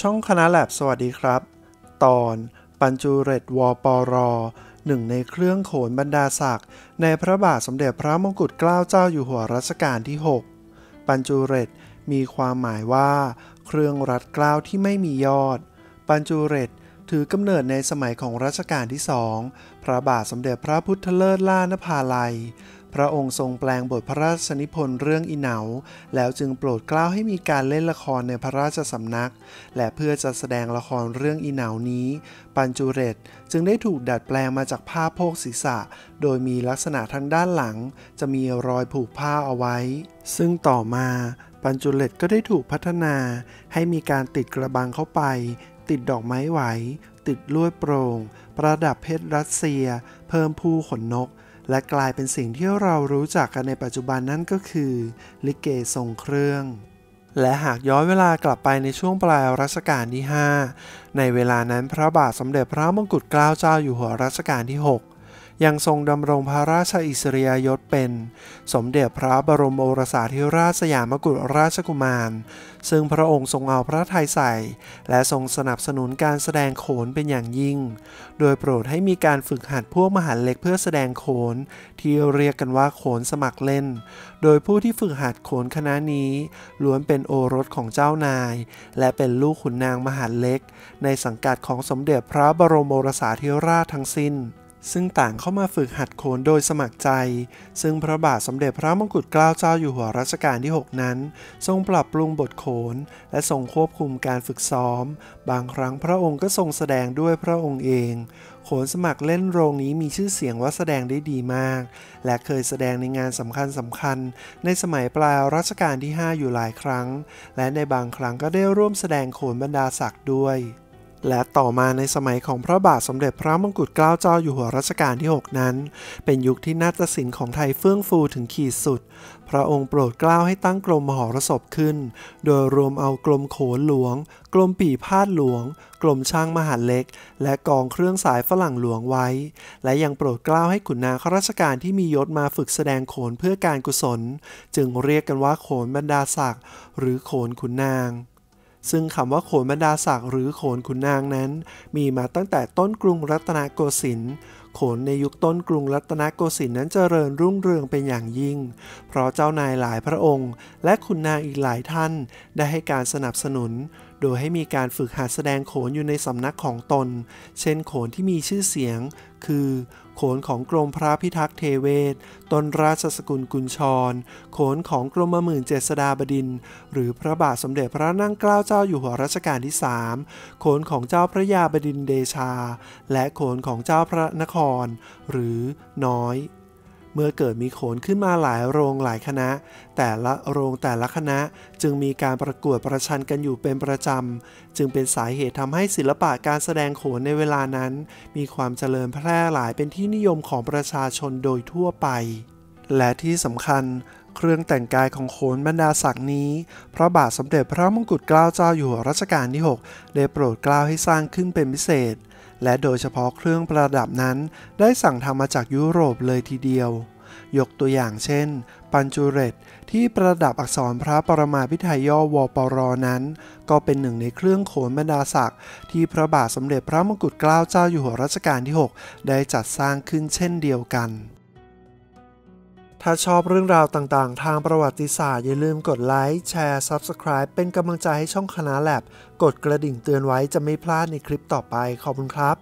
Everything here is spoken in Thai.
ช่องคณะแลบสวัสดีครับ ตอนปัญจูเรตวปรหนึ่งในเครื่องโขนบรรดาศักดิ์ในพระบาทสมเด็จพระมงกุฎเกล้าเจ้าอยู่หัวรัชกาลที่ 6 ปัญจูเรตมีความหมายว่า เครื่องรัดเกล้าที่ไม่มียอด ปัญจูเรตถือกำเนิดในสมัยของรัชกาลที่สอง พระบาทสมเด็จพระพุทธเลิศล่านภาลัย พระองค์ทรงแปลงบทพระราชนิพนธ์เรื่องอีเหนา แล้วจึงโปรดเกล้าให้มีการเล่นละครในพระราชสำนัก และเพื่อจะแสดงละครเรื่องอีเหนานี้ ปัญจูเรตจึงได้ถูกดัดแปลงมาจากผ้าโพกศีรษะ โดยมีลักษณะทางด้านหลัง จะมีรอยผูกผ้าเอาไว้ ซึ่งต่อมาปัญจูเรตก็ได้ถูกพัฒนา ให้มีการติดกระบังเข้าไป ติดดอกไม้ไหว ติดลวดโปร่งประดับเพชรรัสเซีย เพิ่มผู้ขนนก และกลายเป็นสิ่งที่เรารู้จักกันในปัจจุบันนั่นก็คือ ลิเกทรงเครื่อง และหากย้อนเวลากลับไปในช่วงปลายรัชกาลที่ 5 ในเวลานั้นพระบาทสมเด็จพระมงกุฎเกล้าเจ้าอยู่หัวรัชกาลที่ 6 ยังทรงดำรงพระราชอิสริยยศเป็น สมเด็จพระบรมโอรสาธิราชสยามกุฎราชกุมาร ซึ่งพระองค์ทรงเอาพระทัยใส่ และทรงสนับสนุนการแสดงโขนเป็นอย่างยิ่ง โดยโปรดให้มีการฝึกหัดพวกมหาเล็กเพื่อแสดงโขน ที่เรียกกันว่าโขนสมัครเล่น โดยผู้ที่ฝึกหัดโขนคณะนี้ ล้วนเป็นโอรสของเจ้านาย และเป็นลูกขุนนางมหาเล็ก ในสังกัดของสมเด็จพระบรมโอรสาธิราชทั้งสิ้น ซึ่งต่างเข้ามาฝึกหัดโขนโดยสมัครใจ ซึ่งพระบาทสมเด็จพระมงกุฎเกล้าเจ้าอยู่หัวรัชกาลที่ 6 นั้น ทรงปรับปรุงบทโขน และทรงควบคุมการฝึกซ้อม บางครั้งพระองค์ก็ทรงแสดงด้วยพระองค์เอง โขนสมัครเล่นโรงนี้มีชื่อเสียงว่าแสดงได้ดีมาก และเคยแสดงในงานสำคัญสำคัญ ในสมัยปลายรัชกาลที่ 5 อยู่หลายครั้ง และในบางครั้งก็ได้ร่วมแสดงโขนบรรดาศักดิ์ด้วย และต่อมาในสมัยของพระบาทสมเด็จพระมงกุฎเกล้าเจ้าอยู่หัวรัชกาลที่ 6 นั้น เป็นยุคที่นาฏศิลป์ของไทยเฟื่องฟูถึงขีดสุด พระองค์โปรดเกล้าให้ตั้งกรมมหรสพขึ้น โดยรวมเอากรมโขนหลวง กรมปีพาดหลวง กรมช่างมหาเล็ก และกองเครื่องสายฝรั่งหลวงไว้ และยังโปรดเกล้าให้ขุนนางข้าราชการที่มียศมาฝึกแสดงโขนเพื่อการกุศล จึงเรียกกันว่าโขนบรรดาศักดิ์หรือโขนขุนนาง ซึ่งคำว่าโขนบรรดาศักดิ์หรือโขนขุนนางนั้น มีมาตั้งแต่ต้นกรุงรัตนโกสินทร์โขนในยุคต้นกรุงรัตนโกสินทร์นั้นเจริญรุ่งเรืองเป็นอย่างยิ่ง เพราะเจ้านายหลายพระองค์ และขุนนางอีกหลายท่านได้ให้การสนับสนุน โดยให้มีการฝึกหัดแสดงโขนอยู่ในสำนักของตน เช่นโขนที่มีชื่อเสียง คือ โขนของกรมพระพิทักษ์เทเวศ ตนราชสกุลกุญชร โขนของกรมหมื่นเจษฎาบดิน หรือพระบาทสมเด็จพระนั่งเกล้าเจ้าอยู่หัวรัชกาลที่ 3 โขนของเจ้าพระยาบดินเดชา และโขนของเจ้าพระนคร หรือน้อย เมื่อเกิดมีโขนขึ้นมาหลายโรงหลายคณะ แต่ละโรงแต่ละคณะจึงมีการประกวดประชันกันอยู่เป็นประจำ จึงเป็นสาเหตุทำให้ศิลปะการแสดงโขนในเวลานั้น มีความเจริญแพร่หลายเป็นที่นิยมของประชาชนโดยทั่วไป และที่สำคัญเครื่องแต่งกายของโขนบรรดาศักดิ์นี้ พระบาทสมเด็จพระมงกุฎเกล้าเจ้าอยู่หัวรัชกาลที่ 6 ได้โปรดเกล้าให้สร้างขึ้นเป็นพิเศษ และโดยเฉพาะเครื่องประดับนั้นได้สั่งทำมาจากยุโรปเลยทีเดียว ยกตัวอย่างเช่น ปัญจูเรตที่ประดับอักษรพระปรมาพิไธยย่อวปรนั้น ก็เป็นหนึ่งในเครื่องโขนบรรดาศักดิ์ที่พระบาทสมเด็จพระมงกุฎเกล้าเจ้าอยู่หัวรัชกาลที่ 6 ได้จัดสร้างขึ้นเช่นเดียวกัน ถ้าชอบเรื่องราวต่างๆ ทางประวัติศาสตร์อย่าลืมกดไลค์แชร์ Subscribe เป็นกำลังใจให้ช่องคณะแลบกดกระดิ่งเตือนไว้จะไม่พลาดในคลิปต่อไปขอบคุณครับ